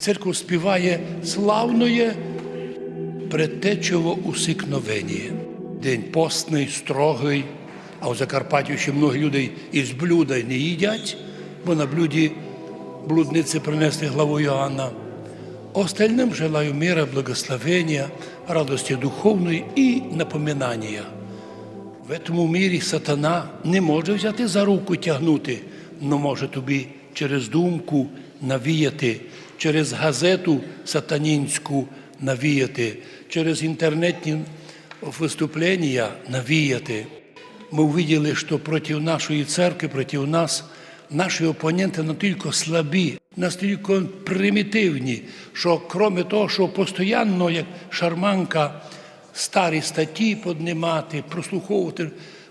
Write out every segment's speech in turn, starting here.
Церква співає славноє предтечово усикновення. День постний, строгий, а у Закарпаттю ще много людей із блюда не їдять, бо на блюді блудниці принесли главу Иоанна. Остальным желаю мира, благословения, радости духовної і напоминання. В этому мірі сатана не може взяти за руку тягнути, але може тобі через думку навіяти, через газету сатанінську навіяти, через інтернетні виступлення навіяти. Ми увидели, що проти нашої церкви, проти нас, наші опоненти настільки слабі, настільки примітивні, що крім того, що постійно, як шарманка, старі статті піднімати, прослуховувати,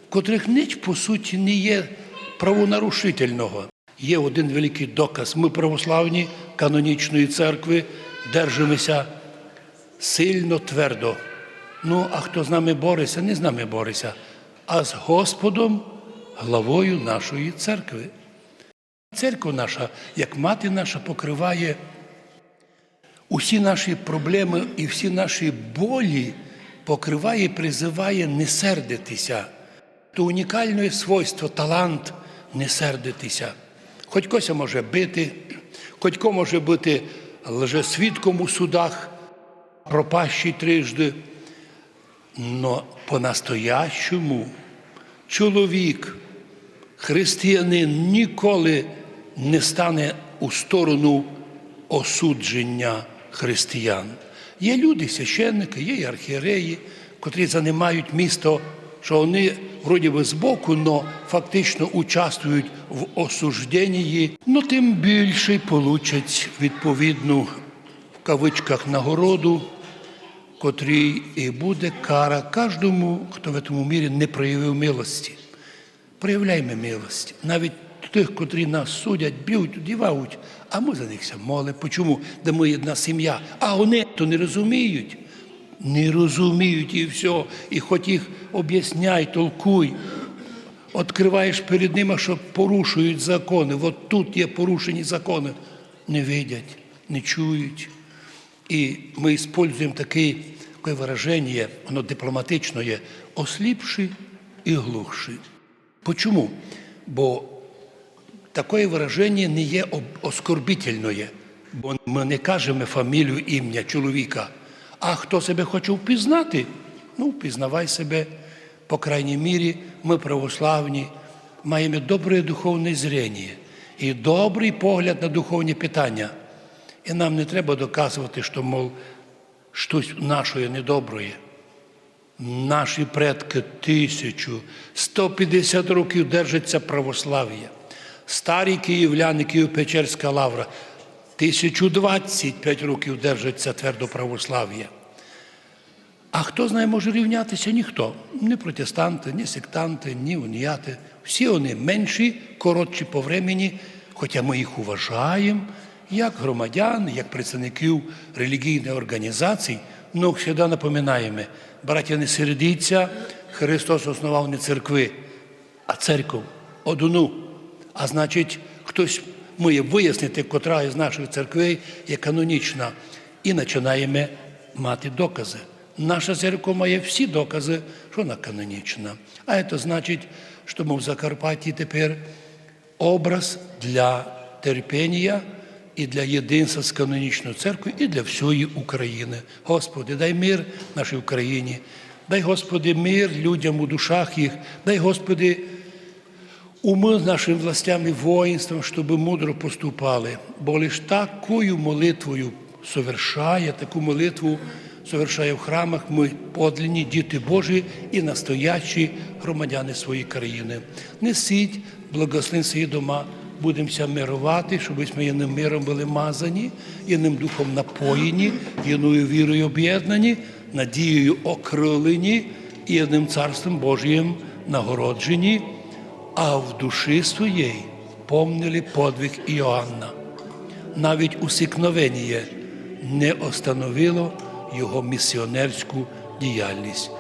котрих ніч, по суті, не є правонарушительного. Є один великий доказ. Ми православні канонічної церкви держимося сильно твердо. Ну, а хто з нами бореться, не з нами бореться, а з Господом, главою нашої церкви. Церква наша, як мати наша, покриває усі наші проблеми і всі наші болі, покриває і призиває не сердитися. То унікальне свойство, талант не сердитися. Хоч кося може бити, хоч може бути лжесвідком у судах, пропащий трижди. Но по-настоящому чоловік, християнин ніколи не стане у сторону осудження християн. Є люди, священники, є і архієреї, котрі займають місто, що вони вроді би збоку, але фактично участвують в осужденні, ну тим більше получать відповідну в кавичках нагороду котрій і буде кара кожному, хто в цьому мірі не проявив милості. Проявляймо милості. Навіть тих, котрі нас судять, б'ють, дівають, а ми за них молимо. Почому? Де ми одна сім'я. А вони то не розуміють. Не розуміють і все. І хоч їх об'ясняй, толкуй. Відкриваєш перед ними, що порушують закони. От тут є порушені закони. Не видять, не чують. І ми используем таке, таке вираження, воно дипломатично є, осліпши і глухши. Почому? Бо таке вираження не є оскорбительне, бо ми не кажемо фамілію, ім'я чоловіка. А хто себе хоче впізнати, ну, впізнавай себе. По крайній мірі, ми православні, маємо добре духовне зрення і добрий погляд на духовні питання. І нам не треба доказувати, що, мов, щось нашої недоброє. Наші предки тисячу, 150 років держаться православ'я. Старі київляни, Києво-Печерська лавра, 1025 років держаться твердо православ'я. А хто з нею може рівнятися? Ніхто. Ні протестанти, ні сектанти, ні уніяти. Всі вони менші, коротші по времені, хоча ми їх уважаємо як громадян, як представників релігійних організацій. Ну, завжди напоминаємо, браття, не середіться, Христос основав не церкви, а церкву одну. А значить, хтось має вияснити, котра із наших церквей є канонічна, і починаємо мати докази. Наша церква має всі докази, що вона канонічна. А це значить, що ми в Закарпатті тепер образ для терпіння і для єдинства з канонічною церквою, і для всієї України. Господи, дай мир нашій Україні, дай Господи мир людям у душах їх, дай Господи уми нашим властям і воїнствам, щоб мудро поступали, бо лиш такою молитвою совершає, таку молитву совершає в храмах ми подлинні діти Божі і настоящі громадяни своєї країни. Несіть благословен свої дома, будемося мирувати, щоб ми єдиним миром були мазані, єдиним духом напоєні, єдиною вірою об'єднані, надією окрилені і єдиним царством Божієм нагороджені а в душі своїй помнили подвиг Іоанна. Навіть усікновеніє не остановило його місіонерську діяльність.